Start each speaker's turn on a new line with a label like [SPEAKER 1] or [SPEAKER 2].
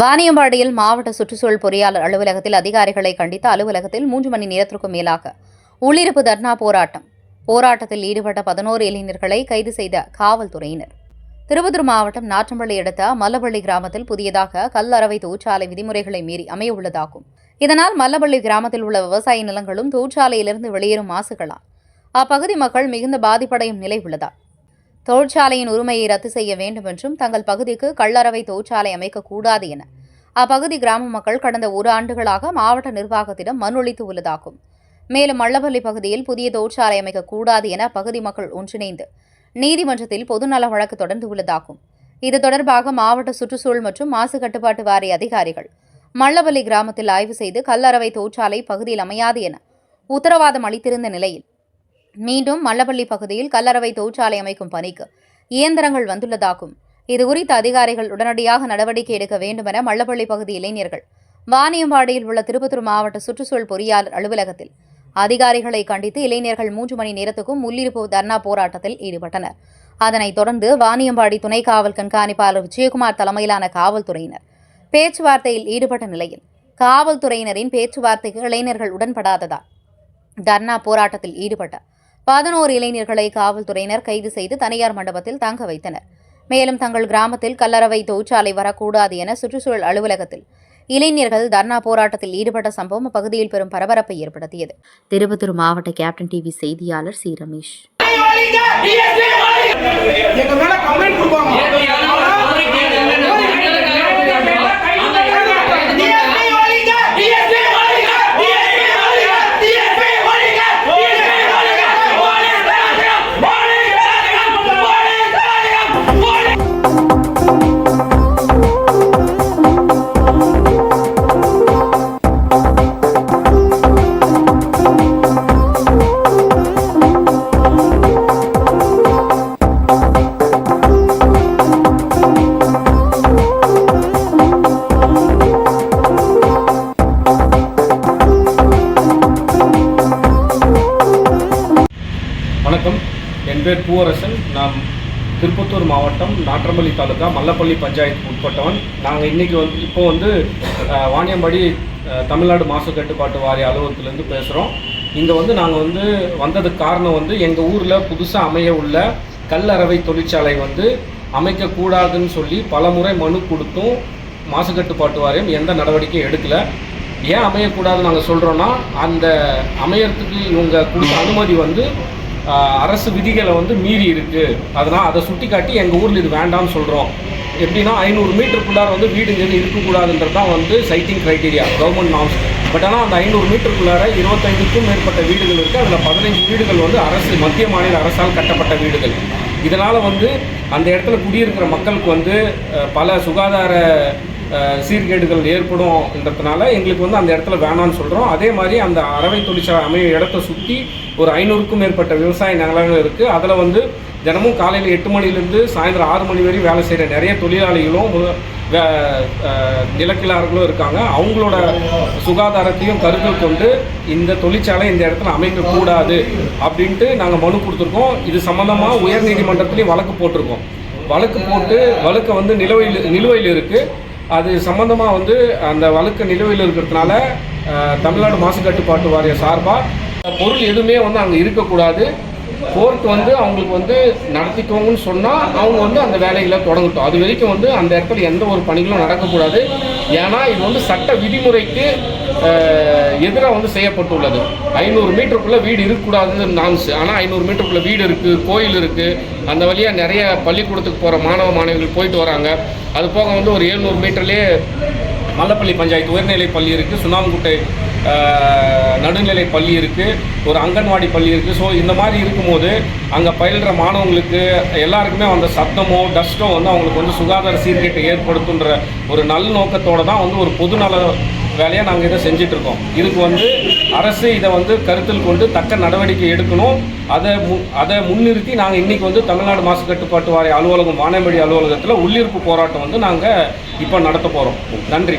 [SPEAKER 1] வாணியம்பாடியில் மாவட்ட சுற்றுச்சூழல் பொறியாளர் அலுவலகத்தில் அதிகாரிகளை கண்டித்து அலுவலகத்தில் மூன்று மணி நேரத்திற்கும் மேலாக உள்ளிருப்பு தர்ணா போராட்டம். போராட்டத்தில் ஈடுபட்ட பதினோரு இளைஞர்களை கைது செய்த காவல்துறையினர். திருப்பத்தூர் மாவட்டம் நாற்றம்பள்ளி அடுத்த மல்லபள்ளி கிராமத்தில் புதியதாக கல்லறவை தொழிற்சாலை விதிமுறைகளை மீறி அமைய உள்ளதாகும் இதனால் மல்லபள்ளி கிராமத்தில் உள்ள விவசாய நிலங்களும் தொழிற்சாலையிலிருந்து வெளியேறும் மாசுகளால் அப்பகுதி மக்கள் மிகுந்த பாதிப்படையும் நிலை உள்ளதால் தொழிற்சாலையின் உரிமையை ரத்து செய்ய வேண்டும் என்றும் தங்கள் பகுதிக்கு கள்ளறவை தொழிற்சாலை அமைக்கக்கூடாது என. அப்பகுதி கிராம மக்கள் கடந்த ஒரு ஆண்டுகளாக மாவட்ட நிர்வாகத்திடம் மனு அளித்து உள்ளதாகும். மேலும் மல்லப்பள்ளி பகுதியில் புதிய தொழிற்சாலை அமைக்கக்கூடாது என அப்பகுதி மக்கள் ஒன்றிணைந்து நீதிமன்றத்தில் பொதுநல வழக்கு தொடர்ந்து உள்ளதாகும். இது தொடர்பாக மாவட்ட சுற்றுச்சூழல் மற்றும் மாசு கட்டுப்பாட்டு வாரிய அதிகாரிகள் மல்லப்பள்ளி கிராமத்தில் ஆய்வு செய்து கல்லறவை தொழிற்சாலை பகுதியில் அமையாது என உத்தரவாதம் அளித்திருந்த நிலையில் மீண்டும் மல்லப்பள்ளி பகுதியில் கல்லறவை தொழிற்சாலை அமைக்கும் பணிக்கு இயந்திரங்கள் வந்துள்ளதாகும். இதுகுறித்த அதிகாரிகள் உடனடியாக நடவடிக்கை எடுக்க வேண்டும் என மல்லப்பள்ளி பகுதி இளைஞர்கள் வாணியம்பாடியில் உள்ள திருப்பத்தூர் மாவட்ட சுற்றுச்சூழல் பொறியாளர் அலுவலகத்தில் அதிகாரிகளை கண்டித்து இளைஞர்கள் மூன்று மணி நேரத்துக்கும் முள்ளிருப்பு தர்ணா போராட்டத்தில் ஈடுபட்டனர். அதனைத் தொடர்ந்து வாணியம்பாடி துணை காவல் கண்காணிப்பாளர் விஜயகுமார் தலைமையிலான காவல்துறையினர் பேச்சுவார்த்தையில் ஈடுபட்ட நிலையில் காவல்துறையினரின் பேச்சுவார்த்தைக்கு இளைஞர்கள் உடன்படாததால் தர்ணா போராட்டத்தில் ஈடுபட்ட பதினோரு இளைஞர்களை காவல்துறையினர் கைது செய்து தனியார் மண்டபத்தில் தங்க வைத்தனர். மேலும் தங்கள் கிராமத்தில் கல்லறவை தொழிற்சாலை வரக்கூடாது என சுற்றுச்சூழல் அலுவலகத்தில் இளைஞர்கள் தர்ணா போராட்டத்தில் ஈடுபட்ட சம்பவம் அப்பகுதியில் பெரும் பரபரப்பை ஏற்படுத்தியது. திருப்பத்தூர் மாவட்ட கேப்டன் டிவி செய்தியாளர் சி ரமேஷ்.
[SPEAKER 2] வணக்கம். என் பேர் பூவரசன். நான் திருப்பத்தூர் மாவட்டம் நாற்றம்பள்ளி தாலுக்கா மல்லப்பள்ளி பஞ்சாயத்து உட்பட்டவன். நாங்கள் இன்றைக்கி வந்து இப்போ வந்து வாணியம்பாடி தமிழ்நாடு மாசு கட்டுப்பாட்டு வாரிய அலுவலகத்திலேருந்து பேசுகிறோம் இங்கே வந்து நாங்கள் வந்து வந்ததுக்கு காரணம் வந்து எங்கள் ஊரில் புதுசாக அமைய உள்ள கல்லறவை தொழிற்சாலை வந்து அமைக்கக்கூடாதுன்னு சொல்லி பல முறை மனு கொடுத்தும் மாசு கட்டுப்பாட்டு வாரியம் எந்த நடவடிக்கையும் எடுக்கலை. ஏன் அமையக்கூடாதுன்னு நாங்கள் சொல்கிறோன்னா அந்த அமையறதுக்கு இவங்க கொடுத்த அனுமதி வந்து அரசு விதிகளை வந்து மீறி இருக்குது அதனால் அதை சுட்டி காட்டி எங்கள் ஊரில் இது வேண்டாம்னு சொல்கிறோம் எப்படின்னா ஐநூறு மீட்டருக்குள்ளார வந்து வீடுங்கன்னு இருக்கக்கூடாதுன்றது தான் வந்து siting criteria government norms but ஆனால் அந்த ஐநூறு மீட்டருக்குள்ளார இருபத்தைந்துக்கும் மேற்பட்ட வீடுகள் இருக்குது அதில் பதினைஞ்சு வீடுகள் வந்து அரசு மத்திய மாநில அரசால் கட்டப்பட்ட வீடுகள். இதனால் வந்து அந்த இடத்துல குடியிருக்கிற மக்களுக்கு வந்து பல சுகாதார சீர்கேடுகள் ஏற்படும்ன்றதுனால எங்களுக்கு வந்து அந்த இடத்துல வேணாம்னு சொல்கிறோம் அதே மாதிரி அந்த அறவை தொழிற்சாலை அமைய இடத்த சுற்றி ஒரு ஐநூறுக்கும் மேற்பட்ட விவசாய நிலங்கள் இருக்குது அதில் வந்து தினமும் காலையில் எட்டு மணிலேருந்து சாயந்தரம் ஆறு மணி வரையும் வேலை செய்கிற நிறைய தொழிலாளிகளும் மு- வே- நிலக்கிழார்களும் இருக்காங்க. அவங்களோட சுகாதாரத்தையும் கருத்தில் கொண்டு இந்த தொழிற்சாலை இந்த இடத்துல அமைக்கக்கூடாது அப்படின்ட்டு நாங்கள் மனு கொடுத்துருக்கோம். இது சம்மந்தமாக உயர்நீதிமன்றத்துலேயும் வழக்கு போட்டிருக்கோம். வழக்கு போட்டு வழக்கு வந்து நிலுவையில் நிலுவையில் இருக்குது அது சம்மந்தமாக வந்து அந்த வழக்கு நிலுவையில் இருக்கிறதுனால தமிழ்நாடு மாசு கட்டுப்பாட்டு வாரிய சார்பாக பொருள் எதுவுமே வந்து அங்கே இருக்கக்கூடாது. கோர்ட் வந்து அவங்களுக்கு வந்து நடத்திக்கோங்கன்னு சொன்னால் அவங்க வந்து அந்த வேலைகளை தொடங்கட்டும். அது வரைக்கும் வந்து அந்த இடத்துல எந்த ஒரு பணிகளும் நடக்கக்கூடாது. ஏன்னா இது வந்து சட்ட விதிமுறைக்கு எதிராக வந்து செய்யப்பட்டுள்ளது. ஐநூறு மீட்டருக்குள்ளே வீடு இருக்கக்கூடாதுன்னு நான்ஸ் ஆனால் ஐநூறு மீட்டருக்குள்ளே வீடு இருக்குது கோயில் இருக்குது அந்த வழியாக நிறைய பள்ளிக்கூடத்துக்கு போகிற மாணவ மாணவிகள் போயிட்டு வராங்க. அது போக வந்து ஒரு எழுநூறு மீட்டர்லேயே மல்லப்பள்ளி பஞ்சாயத்து உயர்நிலை பள்ளி இருக்குது சுண்ணாம்புக்குட்டை நடுநிலை பள்ளி இருக்குது ஒரு அங்கன்வாடி பள்ளி இருக்குது ஸோ இந்த மாதிரி இருக்கும்போது அங்கே பயில்கிற மாணவங்களுக்கு எல்லாருக்குமே அந்த சத்தமோ டஸ்ட்டோ வந்து அவங்களுக்கு வந்து சுகாதார சீர்கேட்டை ஏற்படுத்துன்ற ஒரு நல் நோக்கத்தோடு தான் வந்து ஒரு பொதுநல வேலையை நாங்கள் இதை செஞ்சுட்டு இருக்கோம் இதுக்கு வந்து அரசு இதை வந்து கருத்தில் கொண்டு தக்க நடவடிக்கை எடுக்கணும். அதை மு அதை முன்னிறுத்தி நாங்கள் இன்றைக்கி வந்து தமிழ்நாடு மாசு கட்டுப்பாட்டு வாரிய அலுவலகம் வானம்படி அலுவலகத்தில் உள்ளிருப்பு போராட்டம் வந்து நாங்கள் இப்போ நடத்த போகிறோம் நன்றி.